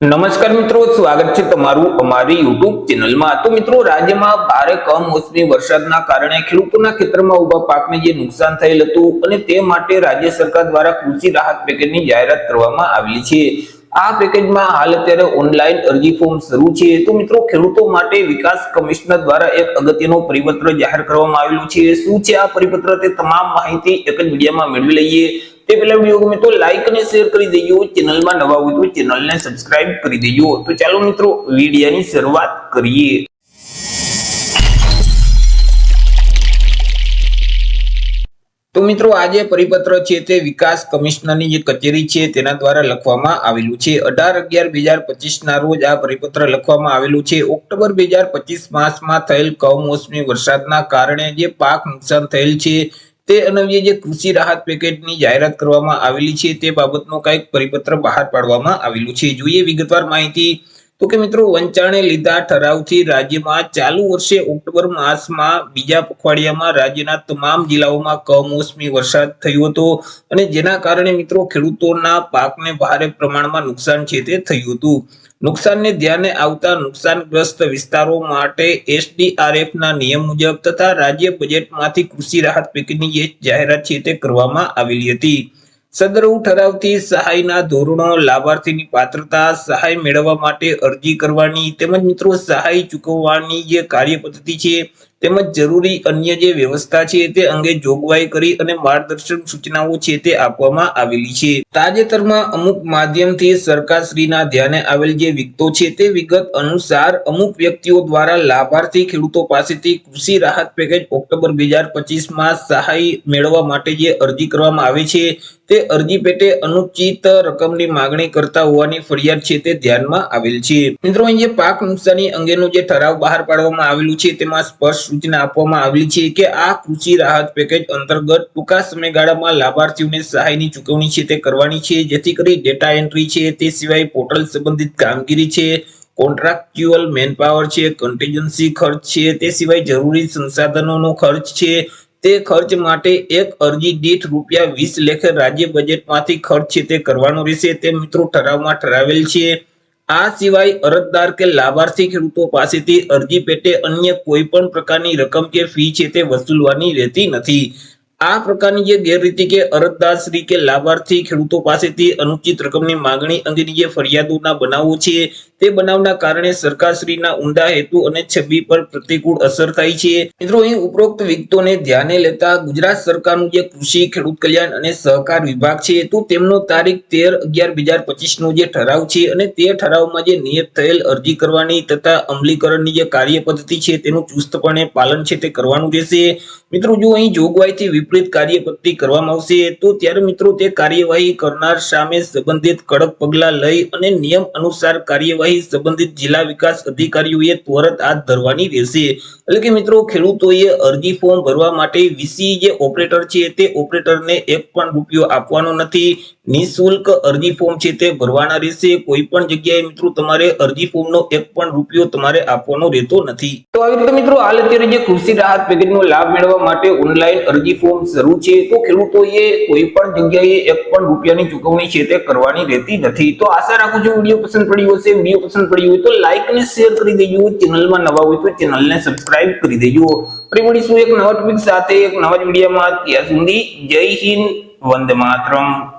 નમસ્કાર મિત્રો, સ્વાગત છે તમારું અમારી યુટ્યુબ ચેનલમાં. તો મિત્રો, રાજ્યમાં ભારે કમોસમી વરસાદના કારણે ખેડૂતોના ખેતરમાં ઊભા પાકને જે નુકસાન થયેલ હતું અને તે માટે રાજ્ય સરકાર દ્વારા કૃષિ રાહત પેકેજની જાહેરાત કરવામાં આવેલી છે. આ પેકેજમાં હાલ અત્યારે ઓનલાઈન અરજી ફોર્મ શરૂ છે. તો મિત્રો, ખેડૂતો માટે વિકાસ કમિશનર દ્વારા એક અગત્યનો પરિપત્ર જાહેર કરવામાં આવેલું છે. શું છે આ પરિપત્ર? તે તમામ માહિતી એક જ વિડીયોમાં મેળવી લઈએ. તે પહેલા વીડિયો તો લાઈક અને શેર કરી દેજો. ચેનલમાં નવા હોય તો ચેનલને સબસ્ક્રાઇબ કરી દેજો. તો ચાલો મિત્રો, વિડીયોની શરૂઆત કરીએ. તો મિત્રો, આ જે પરિપત્ર છે તે વિકાસ કમિશનરની જે કચેરી છે તેના દ્વારા લખવામાં આવેલું છે. અઢાર અગિયાર બે હજાર પચીસ ના રોજ આ પરિપત્ર લખવામાં આવેલું છે. ઓક્ટોબર બે હજાર પચીસ માસમાં થયેલ કમોસમી વરસાદના કારણે જે પાક નુકસાન થયેલ છે તે અન્વયે જે કૃષિ રાહત પેકેટની જાહેરાત કરવામાં આવેલી છે તે બાબતનો કંઈક પરિપત્ર બહાર પાડવામાં આવેલું છે. જોઈએ વિગતવાર માહિતી તો કે મિત્રો, વંચાણે લીધા ઠરાવથી રાજ્યમાં ચાલુ વર્ષે ઓક્ટોબર માસમાં બીજા પખવાડિયામાં રાજ્યના તમામ જિલ્લાઓમાં કમોસમી વરસાદ થયો હતો. અને જેના કારણે મિત્રો, ખેડૂતોના પાકને ભારે પ્રમાણમાં નુકસાન છે તે થયું હતું. નુકસાનને ધ્યાને આવતા નુકસાનગ્રસ્ત વિસ્તારો માટે એસડીઆરએફ ના નિયમ મુજબ તથા રાજ્ય બજેટમાંથી કૃષિ રાહત પેકેજની જાહેરાત છે તે કરવામાં આવેલી હતી. સદરુ ઠરાવતી સહાયના ધોરણો લાભાર્થીની પાત્રતા, સહાય મેળવવા માટે અરજી કરવાની તેમજ મિત્રો સહાય ચૂકવવાની જે કાર્ય છે તેમજ જરૂરી અન્ય જે વ્યવસ્થા છે તે અંગે જોગવાઈ કરી અને માર્ગદર્શન સૂચનાઓ છે તે આપવામાં આવેલી છે. તાજેતરમાં અમુક માધ્યમથી સરકારશ્રીના ધ્યાને આવેલ જે વિગતો છે તે વિગત અનુસાર અમુક વ્યક્તિઓ દ્વારા લાભાર્થી ખેડૂતો પાસેથી કૃષિ રાહત પેકેજ ઓક્ટોબર બે હજાર પચીસમાં સહાય મેળવવા માટે જે અરજી કરવામાં આવે છે તે અરજી પેટે અનુચિત રકમની માંગણી કરતા હોવાની ફરિયાદ છે તે ધ્યાનમાં આવેલ છે. મિત્રો જે પાક નુકસાની અંગેનું જે ઠરાવ બહાર પાડવામાં આવેલું છે, તેમાં સ્પષ્ટ સૂચના આપવામાં આવેલી છે કે આ કૃષિ રાહત પેકેજ અંતર્ગત ટૂંકા સમયગાળામાં લાભાર્થીઓને સહાયની ચૂકવણી છે તે કરવાની છે, જેથી કરી ડેટા એન્ટ્રી છે, તે સિવાય પોર્ટલ સંબંધિત કામગીરી છે, કોન્ટ્રાક્ચ્યુઅલ મેનપાવર છે કન્ટીજન્સી ખર્ચ છે, તે સિવાય જરૂરી સંસાધનોનો ખર્ચ છે તે ખર્ચ માટે એક અરજી દીઠ રૂપિયા વીસ લેખે રાજ્ય બજેટમાંથી ખર્ચ છે તે કરવાનો રહેશે. તે મિત્રો ઠરાવમાં ઠરાવેલ છે. આ સિવાય અરજદાર કે લાભાર્થી ખેડૂતો પાસેથી અરજી પેટે અન્ય કોઈ પણ પ્રકારની રકમ કે ફી છે તે વસૂલવાની રહેતી નથી. આ પ્રકારની જે ગેરરીતિ કે અરજદાર શ્રી કે લાભાર્થી ખેડૂતો પાસેથી અનુચિત રકમની માંગણી અંગેની જે ફરિયાદોના બનાવો છે તે બનાવના કારણે સરકારશ્રીના ઊંડા હેતુ અને છબી પર પ્રતિકૂળ અસર થાય છે. મિત્રો, અહીં ઉપરોક્ત વિગતોને ધ્યાને લેતા ગુજરાત સરકારનું જે કૃષિ, ખેડૂત કલ્યાણ અને સહકાર વિભાગ છે, તો તેમનો તારીખ તેર અગિયાર બે હજાર પચીસનો જે ઠરાવ છે અને તે ઠરાવમાં જે નિયત થયેલ અરજી કરવાની તથા અમલીકરણની જે કાર્ય પદ્ધતિ છે, તેનું ચુસ્તપણે પાલન છે, તે કરવાનું રહેશે. મિત્રો, જો અહીં જોગવાઈથી વિપરીત કાર્ય પદ્ધતિ કરવામાં આવશે, તો ત્યારે મિત્રો તે કાર્યવાહી કરનાર સામે સંબંધિત કડક પગલાં લઈ અને નિયમ અનુસાર કાર્યવાહી સંબંધિત જિલ્લા વિકાસ અધિકારીઓએ ત્વરત હાથ ધરવાની રહેશે. એટલે કે મિત્રો, ખેડૂતોએ અરજી ફોર્મ ભરવા માટે વીસી જે ઓપરેટર છે, તે ઓપરેટરને એક પણ રૂપિયો આપવાનો નથી. નિઃશુલ્ક અરજી ફોર્મ છે તે ભરવાના રહેશે. કોઈ પણ જગ્યાએ મિત્રો તમારે અરજી ફોર્મનો એક પણ રૂપિયો તમારે આપવાનો રહેતો નથી. તો આવી રીતે મિત્રો હાલ અત્યારે જે કૃષિ રાહત પેકેજનો લાભ મેળવવા માટે ઓનલાઈન અરજી ફોર્મ શરૂ છે. તો ખેડૂતોએ કોઈ પણ જગ્યાએ એક પણ રૂપિયાની ચૂકવણી છે તે કરવાની રહેતી નથી. તો આશા રાખું છું વીડિયો પસંદ પડ્યો હશે. વીડિયો પસંદ પડ્યો હોય તો લાઈક અને શેર કરી દેજો. ચેનલમાં નવા હોય તો ચેનલને સબસ્ક્રાઇબ કરી દેજો. ફરી મળીશું એક નવા ટોપિક સાથે, એક નવા જ વિડીયોમાં. ત્યાં સુધી જય હિન્દ, વંદે માતરમ.